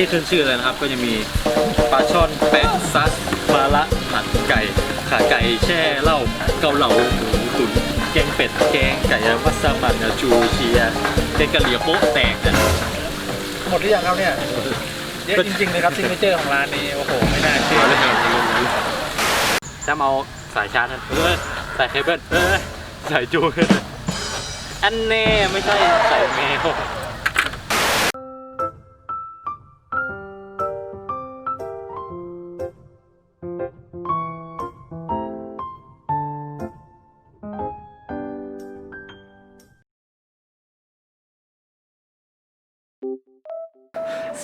ที่ขึ้นชื่อเลยนะครับ ก็จะมีปลาช่อนแปะซัดปลาละผัดไก่ขาไก่แช่เหล้าเกาเหลาหมูตุ๋นแกงเป็ดแกงไก่มัสมั่นจูเชียแกงกะเหรี่ยโป๊ะแตกนะหมดหรือยังครับเนี่ยเยอะจริงๆเลยครับซิงเกิลเจอร์ของร้านนี้โอ้โหไม่น่าเชื่อเอาเลยเอาเลยเอาเลยจะมาเอาสายชาร์จนะเออสายเคเบิลเออสายจูงอันแน่ไม่ใช่สายแมว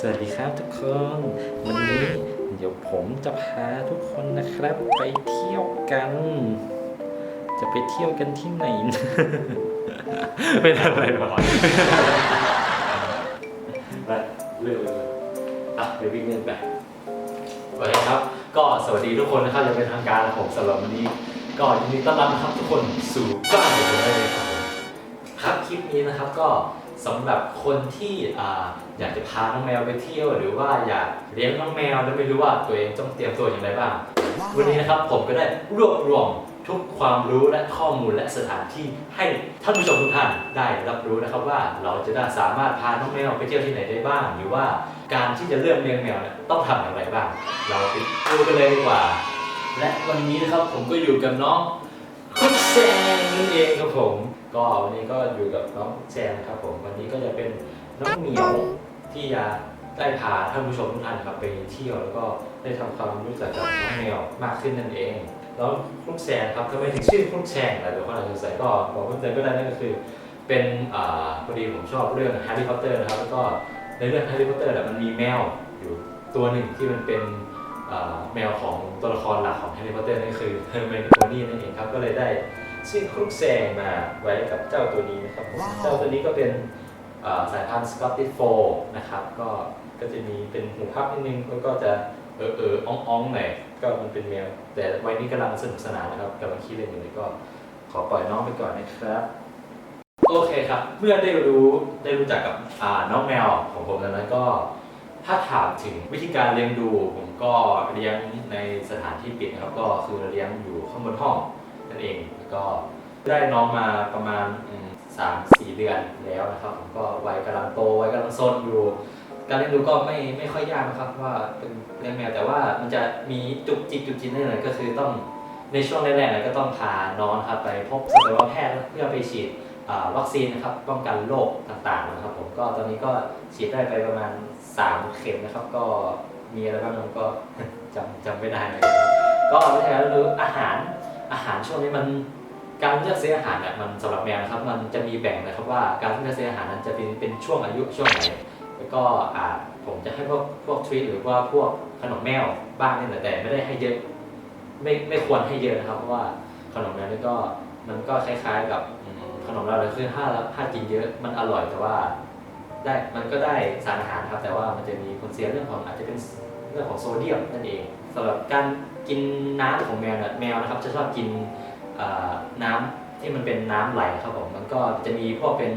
สวัสดีครับทุกคน วันนี้เดี๋ยวผมจะพาทุกคนนะครับ ไปเที่ยวกัน จะไปเที่ยวกันที่ไหน เป็นอะไรวะไปเรื่องเลยอะเดี๋ยววิ่งเล่นไปสวัสดีครับ ก็สวัสดีทุกคนนะครับยังเป็นทางการผมสำหรับวันนี้ ก็ยินดีต้อนรับนะครับทุกคนสู่บ้านผมเลยครับครับคลิปนี้นะครับก็ สำหรับคนที่อยากจะพาน้องแมวไปเที่ยว หรือว่าอยากเลี้ยงน้องแมวแล้วไม่รู้ว่าตัวเองต้องเตรียมตัวอย่างไรบ้าง วันนี้นะครับผมก็ได้รวบรวมทุกความรู้และข้อมูลและสถานที่ให้ท่านผู้ชมทุกท่านได้รับรู้นะครับว่าเราจะได้สามารถพาน้องแมวไปเที่ยวที่ไหนได้บ้าง หรือว่าการที่จะเลือกเลี้ยงแมวเนี่ยต้องทำอย่างไรบ้าง เราไปดูกันเลยดีกว่า และวันนี้นะครับผมก็อยู่กับน้องคุณแซงนั่นเองครับผม ก็วันนี้ก็อยู่กับน้องแซนครับผมวันนี้ก็จะเป็นน้องเหมียวที่จะได้พาท่านผู้ชมทุกท่านครับไปเที่ยวแล้วก็ได้ทำความรู้จักกับน้องแมวมากขึ้นนั่นเอง แล้วครุกแซงครับทำไมถึงชื่อครุกแซงล่ะเดี๋ยวคนอาจจะสงสัยก็บอกเพิ่มเติมก็ได้นั่นก็คือ เป็นอ่าพอดีผมชอบเรื่องแฮร์รี่พอตเตอร์นะครับแล้วก็ในเรื่องแฮร์รี่พอตเตอร์มันมีแมวอยู่ตัวหนึ่งที่มันเป็นแมวของตัวละครหลักของแฮร์รี่พอตเตอร์นั่นคือเฮอร์เมนโคนี่นั่นเองครับก็เลยได้ ชื่อครุกแซงมาไว้กับเจ้าตัวนี้นะครับผมเจ้าตัวนี้ก็เป็นอ่าสายพันธุ์สกอตติชโฟนะครับ ก็ก็จะมีเป็นหูพับนิดนึงแล้วก็จะเออเอออ่องอ่องหน่อยก็มันเป็นแมวแต่วัยนี้กำลังสนุกสนานนะครับกำลังขี้เล่นอยู่เลยก็ขอปล่อยน้องไปก่อนนะครับ โอเคครับ เมื่อได้รู้ได้รู้จักกับอ่าน้องแมวของผมแล้วนั้นก็ ถ้าถามถึงวิธีการเลี้ยงดู ผมก็เลี้ยงในสถานที่ปิดนะครับก็คือเลี้ยงอยู่ข้างบนห้อง นั่นเองก็ได้น้องมาประมาณสามสี่เดือนแล้วนะครับผมก็วัยกำลังโตวัยกำลังซนอยู่ การเลี้ยงดูก็ไม่ไม่ค่อยยากนะครับว่าเป็นเลี้ยงแมวแต่ว่ามันจะมีจุกจิกจุกจิกนิดหน่อยก็คือต้องในช่วงแรกๆเนี่ยก็ต้องพาน้องนครับไปพบสัตวแพทย์เพื่อไปฉีดวัคซีนนะครับป้องกันโรคต่างๆนะครับผมก็ตอนนี้ก็ฉีดได้ไปประมาณ 3 เข็มนะครับ ก็มีอะไรบ้างก็จำจำไม่ได้นะครับก็วิธีการรู้อาหาร อาหารช่วงนี้มันการเลือกซื้ออาหารเนี่ยมันสำหรับแมวนะครับ มันจะมีแบ่งนะครับว่าการเลือกซื้ออาหารนั้นจะเป็นเป็นช่วงอายุช่วงไหนแล้วก็อ่าผมจะให้พวกพวกทรีตหรือว่าพวกขนมแมวบ้างนี่แหละแต่ไม่ได้ให้เยอะไม่ไม่ควรให้เยอะนะครับเพราะว่าขนมแมวนี่ก็มันก็คล้ายๆกับขนมเราเลยคือถ้าถ้ากินเยอะมันอร่อยแต่ว่าได้มันก็ได้สารอาหารครับแต่ว่ามันจะมีผลเสียเรื่องของอาจจะเป็นเรื่องของโซเดียมนั่นเอง สำหรับการกินน้ำของแมวเนี่ยแมวนะครับจะชอบกินน้ำที่มันเป็นน้ำไหลครับผมมันก็จะมีพวกเป็น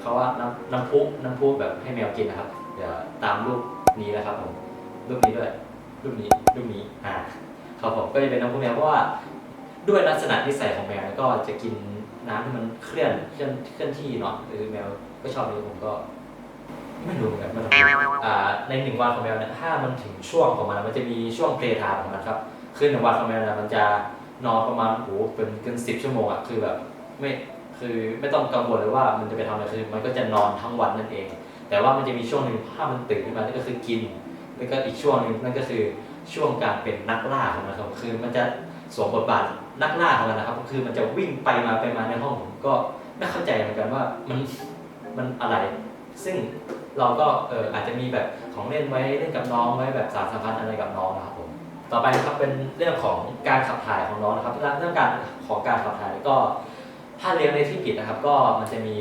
เขาว่าน้ำน้ำพุน้ำพุแบบให้แมวกินนะครับเดี๋ยวตามรูปนี้นะครับผมรูปนี้ด้วยรูปนี้รูปนี้อ่าครับผมก็จะเป็นน้ำพุแมวเพราะว่าด้วยลักษณะนิสัยของแมวก็จะกินน้ำที่มันเคลื่อนเคลื่อนเคลื่อนที่เนาะหรือแมวก็ชอบนี้ผมก็ ไม่รู้เหมือนกันมันอ่าในหนึ่งวันของแมวเนี่ยถ้ามันถึงช่วงของมันมันจะมีช่วงเพลย์ไทม์ของมันครับคือหนึ่งวันของแมวเนี่ยมันจะนอนประมาณโอ้โหเป็นเกินสิบชั่วโมงอะคือแบบไม่คือไม่ต้องกังวลเลยว่ามันจะไปทำอะไรคือมันก็จะนอนทั้งวันนั่นเอง แต่ว่ามันจะมีช่วงหนึ่งถ้ามันตื่นขึ้นมานั่นก็คือกินแล้วก็อีกช่วงหนึ่งนั่นก็คือช่วงการเป็นนักล่าของมันครับคือมันจะสวมบทบาทนักล่าของมันนะครับคือมันจะวิ่งไปมาไปมาในห้องผมก็ไม่เข้าใจเหมือนกันว่ามันมันอะไร ซึ่ง เราก็เอออาจจะมีแบบของเล่นไว้เล่นกับน้องไว้แบบสารสัมพันธ์อะไรกับน้องนะครับผมต่อไปนะครับเป็นเรื่องของการขับถ่ายของน้องนะครับเรื่องการของการขับถ่ายก็ถ้าเลี้ยงในที่ผิดนะครับ ก็มันจะมี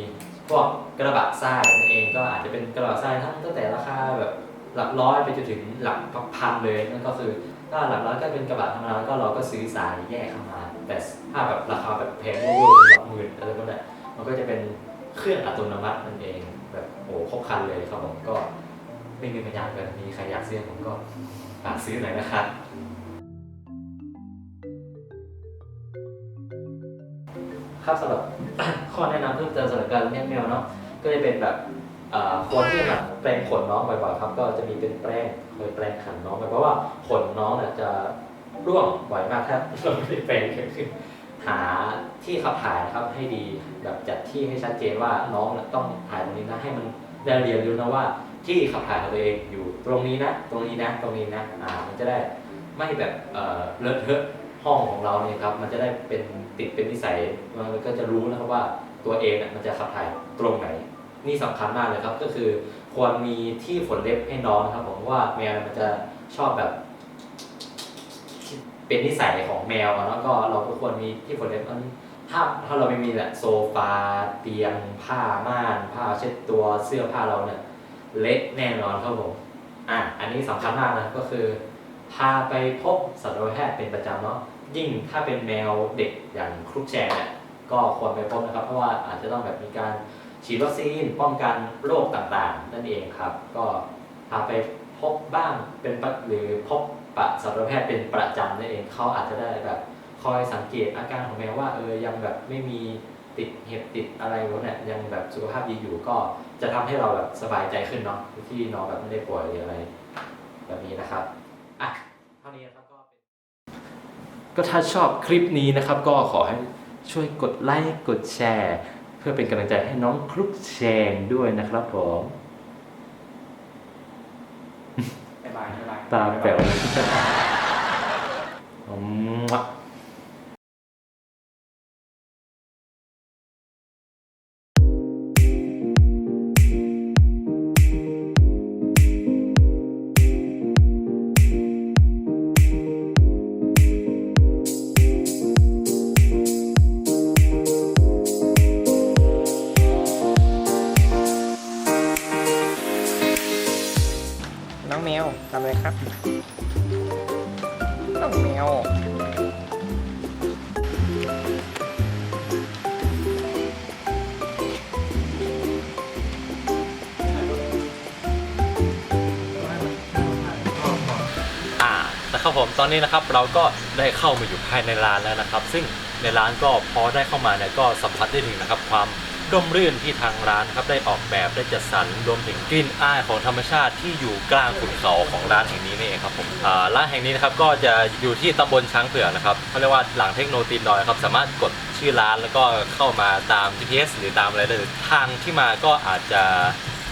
พวกกระบะทรายนั่นเองก็อาจจะเป็นกระบะทรายทั้งตั้งแต่ราคาแบบหลักร้อยไปจนถึงหลักพันเลยนั่นก็คือถ้าหลักร้อยก็เป็นกระบะธรรมดาแล้วก็เราก็ซื้อสายแยกเข้ามา แต่ถ้าแบบราคาแบบแพงเวอร์ๆหลักหมื่นอะไรพวกนั้นมันก็จะเป็นเครื่องอัตโนมัตินั่นเอง โอ้ครบคันเลยครับผมก็ไม่มีปัญญาแบบนี้ใครอยากซื้อผมก็ฝากซื้อหน่อยนะครับครับสำหรับข้อแนะนำเพิ่มเติมสำหรับการเลี้ยงแมวเนาะก็จะเป็นแบบควรที่จะแปรงขนน้องบ่อยๆครับ ก็จะมีเป็นแปรงคอยแปรงขันน้องไปเพราะว่าขนน้องเนี่ยจะร่วงบ่อยมากถ้าเราไม่ได้แปรงเกิดขึ้น หาที่ขับถ่ายนะครับให้ดีแบบจัดที่ให้ชัดเจนว่าน้องต้องถ่ายตรงนี้นะให้มันได้เรียนรู้นะว่าที่ขับถ่ายของตัวเองอยู่ตรงนี้นะ ตรงนี้นะตรงนี้นะอ่ามันจะได้ไม่แบบเอ่อเลอะเทอะห้องของเราเนี่ยครับมันจะได้เป็นติดเป็นนิสัยมันก็จะรู้นะครับว่าตัวเองเนี่ยมันจะขับถ่ายตรงไหน นี่สำคัญมากเลยครับก็คือควรมีที่ฝนเล็บให้น้องนะครับผมว่าแมวมันจะชอบแบบ เป็นนิสัยของแมวแล้วก็เราก็ควรมีที่ฝนเล็บอันถ้าถ้าเราไม่มีแหละโซฟาเตียงผ้าม่านผ้าเช็ดตัวเสื้อผ้าเราเนี่ยเละแน่นอนครับผมอะอันนี้สำคัญมากนะก็คือพาไปพบสัตวแพทย์เป็นประจำเนาะยิ่งถ้าเป็นแมวเด็กอย่างครุกแชร์เนี่ยก็ควรไปพบนะครับ เพราะว่าอาจจะต้องแบบมีการฉีดวัคซีนป้องกันโรคต่างๆ นั่นเองครับ ก็พาไปพบบ้างเป็นหรือพบ ปะสัตวแพทย์เป็นประจำนั่นเองเขาอาจจะได้แบบคอยสังเกตอาการของแมวว่าเออยังแบบไม่มีติดเห็บติดอะไรวะเนี่ยยังแบบสุขภาพดีอยู่ก็จะทำให้เราแบบสบายใจขึ้นเนาะที่น้องแบบไม่ได้ป่วยหรืออะไร แบบนี้นะครับอะเท่านี้นะครับก็เป็นก็ถ้าชอบคลิปนี้นะครับ ก็ขอให้ช่วยกดไลค์กดแชร์ เพื่อเป็นกำลังใจให้น้องคลุกแชร์ด้วยนะครับผม บ๊ายบายบ๊ายบาย ตาแป๋วเลย วทำอะไรครับน้องแมวอ่านะครับผมตอนนี้นะครับเราก็ได้เข้ามาอยู่ภายในร้านแล้วนะครับ ซึ่งในร้านก็พอได้เข้ามาเนี่ยก็สัมผัสได้ถึงนะครับความ ร่มรื่นที่ทางร้านครับได้ออกแบบได้จัดสรรรวมถึงกลิ่นอายของธรรมชาติที่อยู่กลางขุนเขาของร้านแห่งนี้นี่เองครับผมอ่าร้านแห่งนี้นะครับก็จะอยู่ที่ตำบลช้างเผือกนะครับเขาเรียกว่าหลังเทคโนโลยีดอยครับสามารถกดชื่อร้านแล้วก็เข้ามาตาม GPS หรือตามอะไรได้เลยทางที่มาก็อาจจะ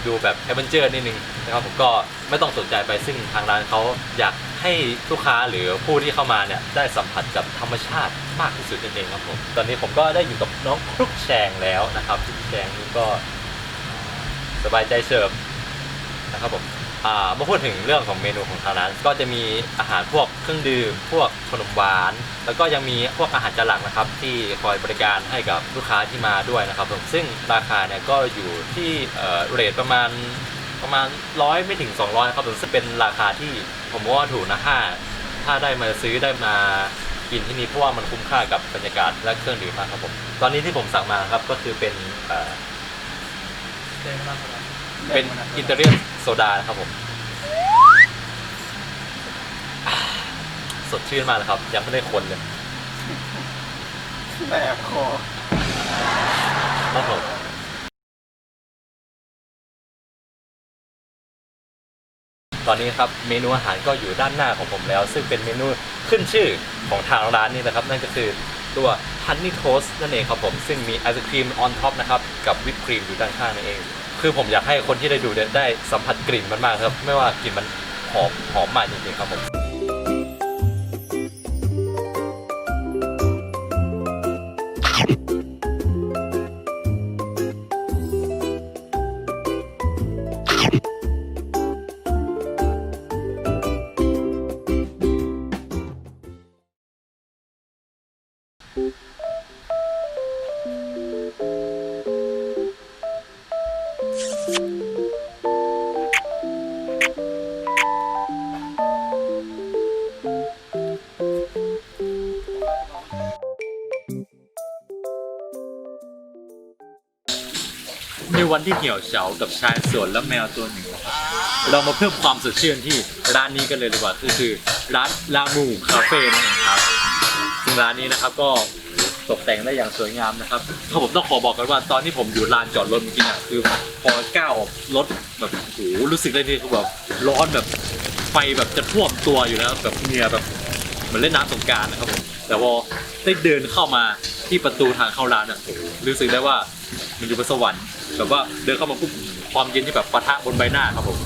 ดูแบบแอดเวนเจอร์นิดนึงนะครับผมก็ไม่ต้องสนใจไปซึ่งทางร้านเขาอยากให้ลูกค้าหรือผู้ที่เข้ามาเนี่ยได้สัมผัสกับธรรมชาติ มากที่สุดนั่นเองครับผม ตอนนี้ผมก็ได้อยู่กับน้องครุกแชงแล้วนะครับครุกแชงนี่ก็สบายใจเสิร์ฟนะครับผมอ่ามาพูดถึงเรื่องของเมนูของทางร้านก็จะมีอาหารพวกเครื่องดื่ม พวกขนมหวาน แล้วก็ยังมีพวกอาหารจานหลักนะครับ ที่คอยบริการให้กับลูกค้าที่มาด้วยนะครับผมซึ่งราคาเนี่ยก็อยู่ที่เอ่อเรทประมาณประมาณร้อยไม่ถึง 200ครับผมซึ่งเป็นราคาที่ผมว่าถูกนะถ้าถ้าได้มาซื้อได้มา กินที่นี่เพราะว่ามันคุ้มค่ากับบรรยากาศและเครื่องดื่มมากครับผม ตอนนี้ที่ผมสั่งมาครับก็คือเป็นเอ่อเดินมาครับเป็นอินเตอร์เนียนโซดานะครับผมสดชื่นมากเลยครับ ยังไม่ได้คนเลยแสบคอครับผมตอนนี้ครับเมนูอาหารก็อยู่ด้านหน้าของผมแล้ว ซึ่งเป็นเมนู ขึ้นชื่อของทางร้านนี่นะครับ นั่นก็คือตัวฮันนี่โทสนั่นเองครับผมซึ่งมีไอศครีมออนท็อปนะครับกับวิปครีมอยู่ด้านข้างนั่นเอง คือผมอยากให้คนที่ได้ดูเนี่ยได้สัมผัสกลิ่นมันมากครับ ไม่ว่ากลิ่นมันหอมหอมมากจริงๆครับผม วันที่เหี่ยวเฉากับชายสวนและแมวตัวหนึ่งนะครับเรามาเพิ่มความสดชื่นที่ร้านนี้กันเลยดีกว่าก็คือร้านลามูคาเฟ่นั่นเองครับซึ่งร้านนี้นะครับก็ตกแต่งได้อย่างสวยงามนะครับถ้าผมต้องขอบอกกันว่าตอนที่ผมอยู่ลานจอดรถเมื่อกี้เนี่ยคือพอก้าวออกรถแบบโอ้โหรู้สึกได้ที่คือแบบร้อนแบบไฟแบบจะท่วมตัวอยู่แล้วแบบเหงื่อแบบเหมือนเล่นน้ำสงกรารนะครับผมแต่พอได้เดินเข้ามาที่ประตูทางเข้าร้านอะโอ้โหรู้สึกได้ว่ามันอยู่บนสวรรค์ แบบว่าเดินเข้ามาปุ๊บความเย็นที่แบบปะทะบนใบหน้าครับผม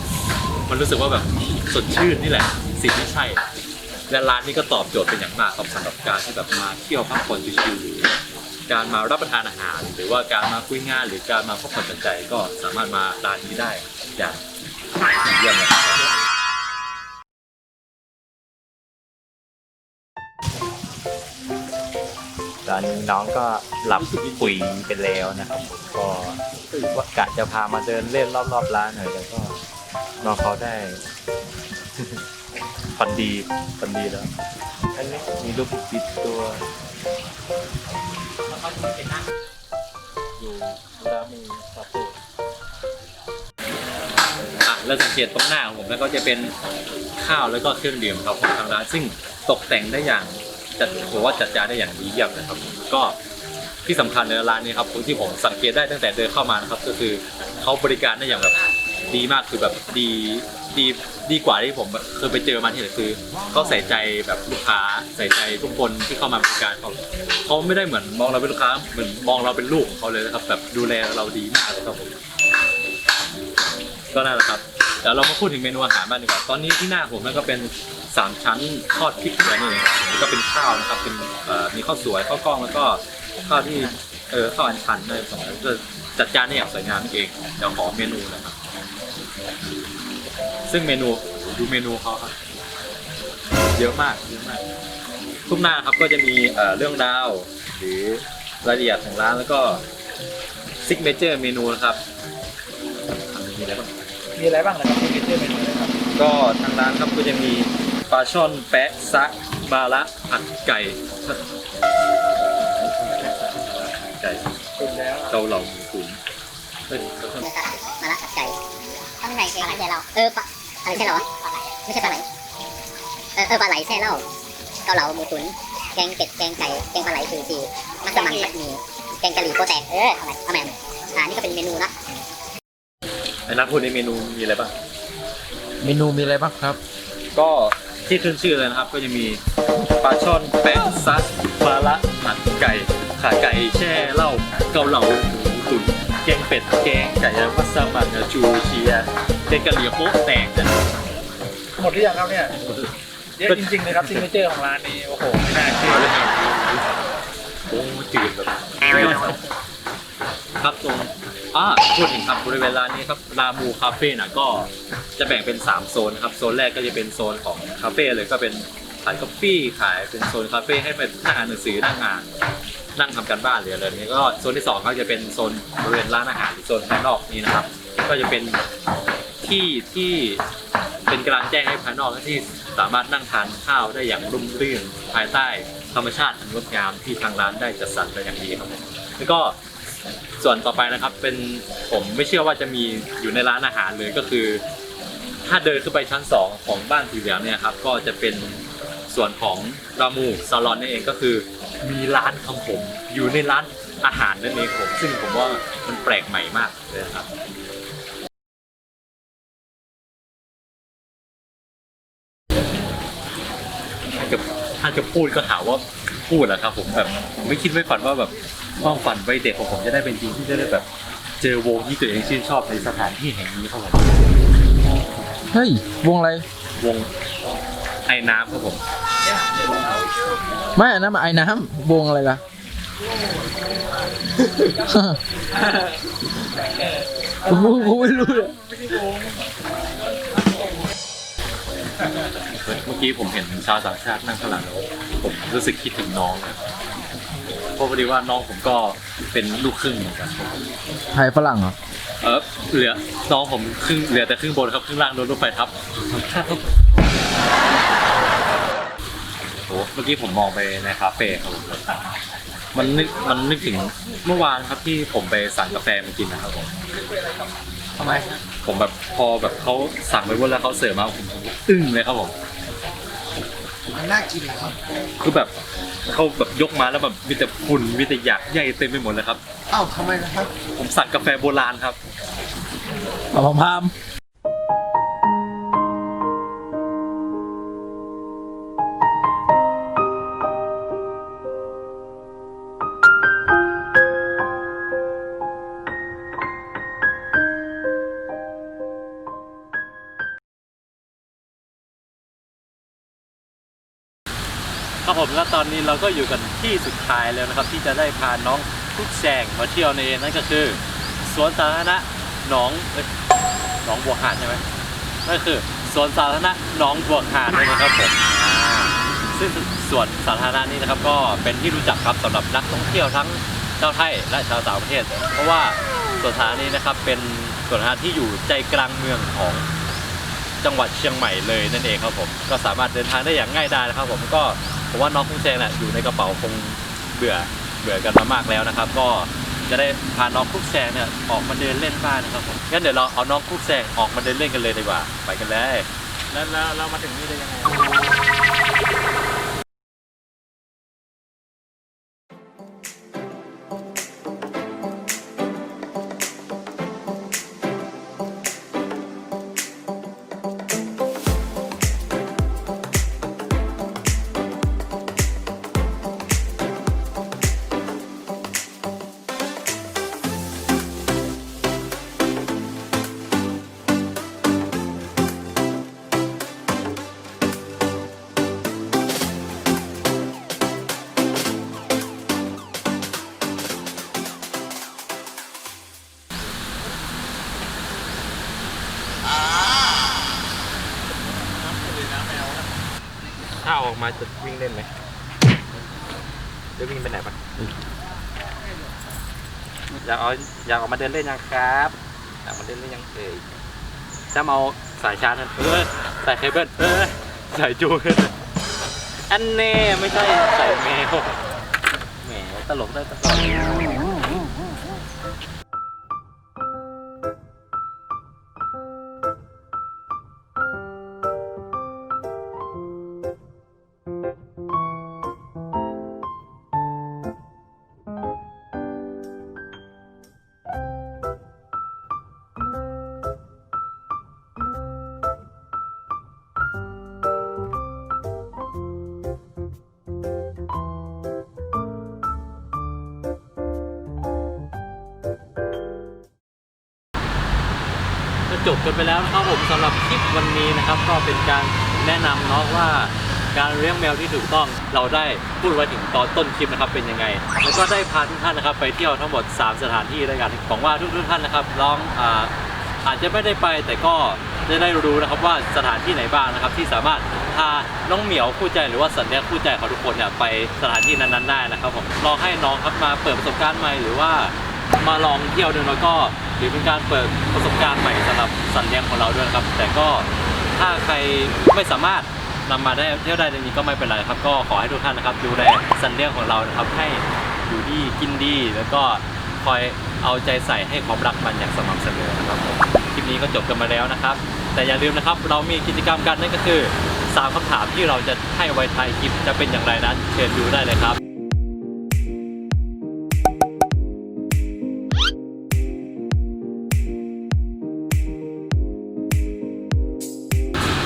มันรู้สึกว่าแบบสดชื่นนี่แหละ สิ่งที่ใช่ และร้านนี้ก็ตอบโจทย์เป็นอย่างมากครับสำหรับการที่แบบมาเที่ยวพักผ่อนชิลๆหรือการมารับประทานอาหาร หรือว่าการมาคุยงานหรือการมาพักผ่อนหย่อนใจก็สามารถมาร้านนี้ได้อย่างเยี่ยมเลยครับ ตอนนี้น้องก็หลับปุ๋ยไปแล้วนะครับก็ว่ากะจะพามาเดินเล่นรอบๆร้านหน่อยแต่ก็น้องเขาได้ฟันดีฟันดีแล้วอันนี้มีลูกปิดตัวอยู่รามูคาเฟ่อ่แล้วสังเกตตรงหน้าของผมแล้วก็จะเป็นข้าวแล้วก็เครื่องดื่มครับของทางร้านซึ่งตกแต่งได้อย่าง จัดผมว่าจัดจานได้อย่างดีเยี่ยมนะครับ ก็ที่สำคัญในร้านนี้ครับที่ผมสังเกตได้ตั้งแต่เดินเข้ามานะครับ ก็คือเขาบริการได้อย่างแบบดีมากคือแบบดีดีดีกว่าที่ผมเคยไปเจอมาที่ไหนคือเขาใส่ใจแบบลูกค้าใส่ใจทุกคนที่เข้ามาบริการเขาเขาไม่ได้เหมือนมองเราเป็นลูกค้าเหมือนมองเราเป็นลูกของเขาเลยนะครับ แบบดูแลเราดีมากเลยครับผมก็นั่นแหละครับเดี๋ยวเรามาพูดถึงเมนูอาหารบ้างดีกว่าตอนนี้ที่หน้าผมนั่นก็เป็น สามชั้นทอดพริกเกลือนี่เองครับแล้วก็เป็นข้าวนะครับเป็นเอ่อมีข้าวสวยข้าวกล้องแล้วก็ข้าวที่เออข้าวอันชันอะไรสองอย่างก็จัดจานได้อย่างสวยงามเองเดี๋ยวขอเมนูนะครับ ซึ่งเมนูดูเมนูเขาครับเยอะมากเยอะมากทุกหน้าครับก็จะมีเอ่อเรื่องราว หรือรายละเอียดของร้านแล้วก็ซิกเนเจอร์เมนูนะครับมีอะไรบ้างมีอะไรบ้างนะครับซิกเนเจอร์เมนูนะครับก็ทางร้านครับก็จะมี ปลาช่อนแปะซักมาละผัดไก่ไก่ตุนแล้วเกาเหลาหมูตุ๋นเฮ้ยนะครับมาละผัดไก่ข้างในคืออะไรเราเออปลาอะไรใช่เหรอไม่ใช่ปลาไหลเออเออปลาไหลแช่เหล้าเกาเหลาหมูตุ๋นแกงเป็ดแกงไก่แกงปลาไหลคือสีมัสมั่นผัดหมี่แกงกะหรี่โปแตกเออเอาไหมเอาแหม่มอ่านี่ก็เป็นเมนูนะไอ้นักพูดในเมนูมีอะไรบ้างเมนูมีอะไรบ้างครับ ก็ ที่ขึ้นชื่อเลยนะครับ ก็จะมีปลาช่อนแปะซักมาละผัดไก่ขาไก่แช่เหล้าเกาเหลาหมูตุ๋นแกงเป็ดแกงไก่มัสมั่นจูเชียแกงกะหรี่โป๊ะแตกนะหมดหรือยังครับเนี่ยเยอะจริงๆเลยครับซิกเนเจอร์ของร้านนี้โอ้โหไม่น่าเชื่อเลยโอ้จืดแบบครับตรง อ่าพูดถึงครับบริเวณร้านนี้ครับรามูคาเฟ่น่ะก็จะแบ่งเป็น 3 โซนนะครับ โซนแรกก็จะเป็นโซนของคาเฟ่เลยก็เป็นขายกาแฟขายเป็นโซนคาเฟ่ให้เป็นนั่งอ่านหนังสือนั่งอ่านนั่งทำการบ้านหรืออะไรแบบนี้ก็โซนที่สองก็จะเป็นโซนบริเวณร้านอาหารหรือโซนภายนอกนี้นะครับ ก็จะเป็นที่ที่เป็นกลางแจ้งให้ภายนอกที่สามารถนั่งทานข้าวได้อย่างรุ่มรื่นภายใต้ธรรมชาติอันงดงามที่ทางร้านได้จัดสรรมาอย่างดีครับผมแล้วก็ ส่วนต่อไปนะครับเป็นผมไม่เชื่อว่าจะมีอยู่ในร้านอาหารเลยก็คือ ถ้าเดินขึ้นไปชั้น 2 ของบ้านสีเหลืองเนี่ยครับก็จะเป็นส่วนของรามูซาลอนนั่เองก็คือ มีร้านทำผมอยู่ในร้านอาหารนั่นเองผมซึ่งผมว่ามันแปลกใหม่มากเลยครับถ้าจะถ้าจะพูดก็ถามว่าพูดแหละครับ ผมแบบไม่คิดไม่ฝันว่าแบบ ความฝันวัยเด็กของผมจะได้เป็นจริงที่จะได้แบบเจอวงที่ตัวเองชื่นชอบในสถานที่แห่งนี้ครับผมเฮ้ย วงอะไร วงไอ้น้ำครับผม ไม่อันนั้นมันไอ้น้ำวงอะไรล่ะ ผมผมไม่รู้เลยเมื่อกี้ผมเห็นชาวต่างชาตินั่งข้างหลังแล้วผมรู้สึกคิดถึงน้องเลย เพราะพอดีว่าน้องผมก็เป็นลูกครึ่งเหมือนกัน ไทยฝรั่งเหรอ เออเหลือน้องผมครึ่งเหลือแต่ครึ่งบนครับครึ่งล่างโดนรถไฟทับโอ้เมื่อกี้ผมมองไปในคาเฟ่ครับผมมันนึกมันนึกถึงเมื่อวานครับที่ผมไปสั่งกาแฟมากินนะครับผมทำไม ผมแบบพอแบบเขาสั่งไปว่าแล้วเขาเสิร์ฟมาผมผมอึ้งเลยครับผม มันน่ากินเหรอครับ คือแบบ เขาแบบยกมาแล้วแบบมีแต่ฝุ่นมีแต่หยากใหญ่เต็มไปหมดเลยครับเอ้าทำไมนะครับ ผมสั่งกาแฟโบราณครับ เอาพามค อนนี้เราก็อยู่กันที่สุดท้ายแล้วนะครับ ที่จะได้พาน้องทุกแสงมาเที่ยวในนั่นก็คือ สวนสาธารณะหนองหนองบัวหาดใช่ไหมนั่นคือสวนสาธารณะหนองบัวหาดนะครับผมซึ่งสวนสาธารณะนี้นะครับก็เป็นที่รู้จักครับสำหรับนักท่องเที่ยวทั้งชาวไทยและชาวต่างประเทศ เพราะว่าสวนสาธารณะนี้นะครับเป็นสวนสาธารณะที่อยู่ใจกลางเมืองของจังหวัดเชียงใหม่เลยนั่นเองครับผมก็สามารถเดินทางได้อย่างง่ายดายนะครับผมก็ ผมว่าน้องคุ้งแจงน่ะอยู่ในกระเป๋าคงเบื่อเบื่อกันมามากแล้วนะครับ ก็จะได้พาน้องคุกแซงเนี่ยออกมาเดินเล่นบ้านนะครับผมงั้นเดี๋ยวเราเอาน้องคุกแซงออกมาเดินเล่นกันเลยดีกว่าไปกันเลย แล้วแล้วเรามาถึงนี่ได้ยังไง ถ้าออกมาจะวิ่งเล่นไหมจะวิ่งไปไหนปะอยากเอาอยากออกมาเดินเล่นยังครับอยากมาเดินเล่นยังเอ่ยจะเอาสายชาร์จนเออสายเคเบิลเออสายจูงอันแน่ไม่ใช่สายแมวแหมตลกได้ตลกก็ จบกันไปแล้วนะครับผมสำหรับคลิปวันนี้นะครับ ก็เป็นการแนะนำเนาะว่าการเลี้ยงแมวที่ถูกต้องเราได้พูดไว้ถึงตอนต้นคลิปนะครับเป็นยังไง แล้วก็ได้พาทุกท่านนะครับไปเที่ยวทั้งหมด 3 สถานที่ด้วยกันหวังว่าทุกๆท่านนะครับลองอ่าอาจจะไม่ได้ไปแต่ก็จะได้รู้นะครับว่าสถานที่ไหนบ้างนะครับ ที่สามารถพาน้องเหมียวคู่ใจหรือว่าสัตว์เลี้ยงคู่ใจของทุกคนเนี่ยไปสถานที่นั้นๆได้นะครับผมลองให้น้องครับมาเปิดประสบการณ์ใหม่หรือว่า มาลองเที่ยวดูแล้วก็หรือเป็นการเปิดประสบการณ์ใหม่สำหรับสัตว์เลี้ยงของเราด้วยนะครับ แต่ก็ถ้าใครไม่สามารถนำมาได้เที่ยวได้ในนี้ก็ไม่เป็นไรครับ ก็ขอให้ทุกท่านนะครับดูแลสัตว์เลี้ยงของเรานะครับให้อยู่ดีกินดีแล้วก็คอยเอาใจใส่ให้ความรักมันอย่างสม่ำเสมอนะครับผมคลิปนี้ก็จบกันมาแล้วนะครับ แต่อย่าลืมนะครับ เรามีกิจกรรมกันนั่นก็คือสามคำถามที่เราจะให้ไว้ท้ายคลิปจะเป็นอย่างไรนั้นเชิญดูได้เลยครับ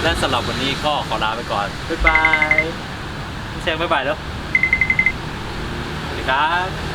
และสำหรับวันนี้ก็ขอลาไปก่อน บ๊ายบายพี่แซงบ๊ายบายแล้วสวัสดีครับ